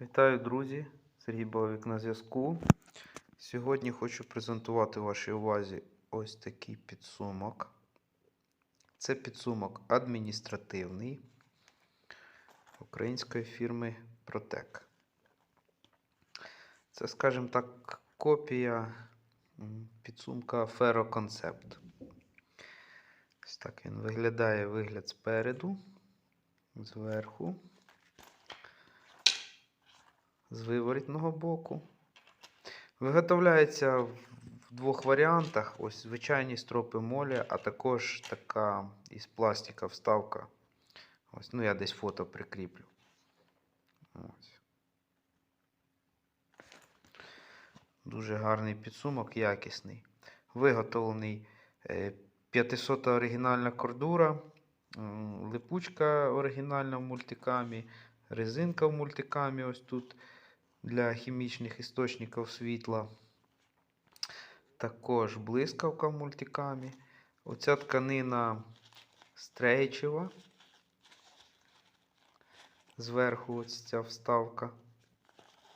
Вітаю, друзі! Сергій Бовик на зв'язку. Сьогодні хочу презентувати вашій увазі ось такий підсумок. Це підсумок адміністративний української фірми Protec. Це, скажімо так, копія підсумка Concept. Ось так він виглядає вигляд спереду, зверху з виворітного боку. Виготовляється в двох варіантах. Ось звичайні стропи молі, а також така із пластика вставка. Ось, ну я десь фото прикріплю. Ось. Дуже гарний підсумок, якісний. Виготовлений е, 500 оригінальна кордура, липучка оригінальна в мультикамі, резинка в мультикамі ось тут для хімічних істочників світла. Також блискавка в мультикамі. Оця тканина стрейчева. Зверху ось ця вставка.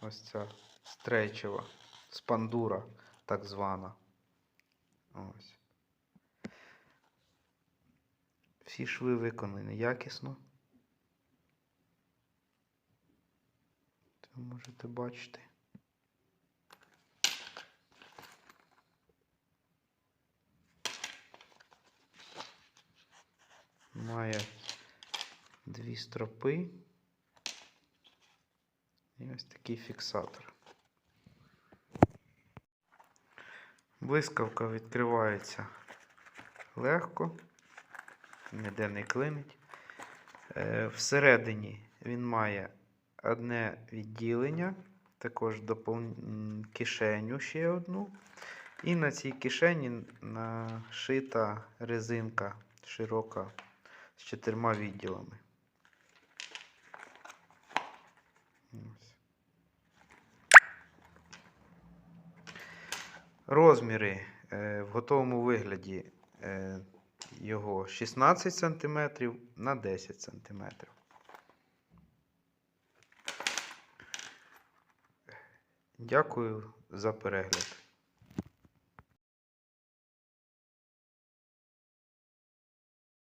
Ось ця стрейчева. Спандура, так звана. Ось. Всі шви виконані якісно. Ви можете бачити. Має дві стропи. І ось такий фіксатор. Блискавка відкривається легко, ніде не клинить. Е, Всередині він має одне відділення, також кишеню ще одну. І на цій кишені нашита резинка широка з чотирма відділами. Розміри е, в готовому вигляді е, його 16 см на 10 см. Дякую за перегляд.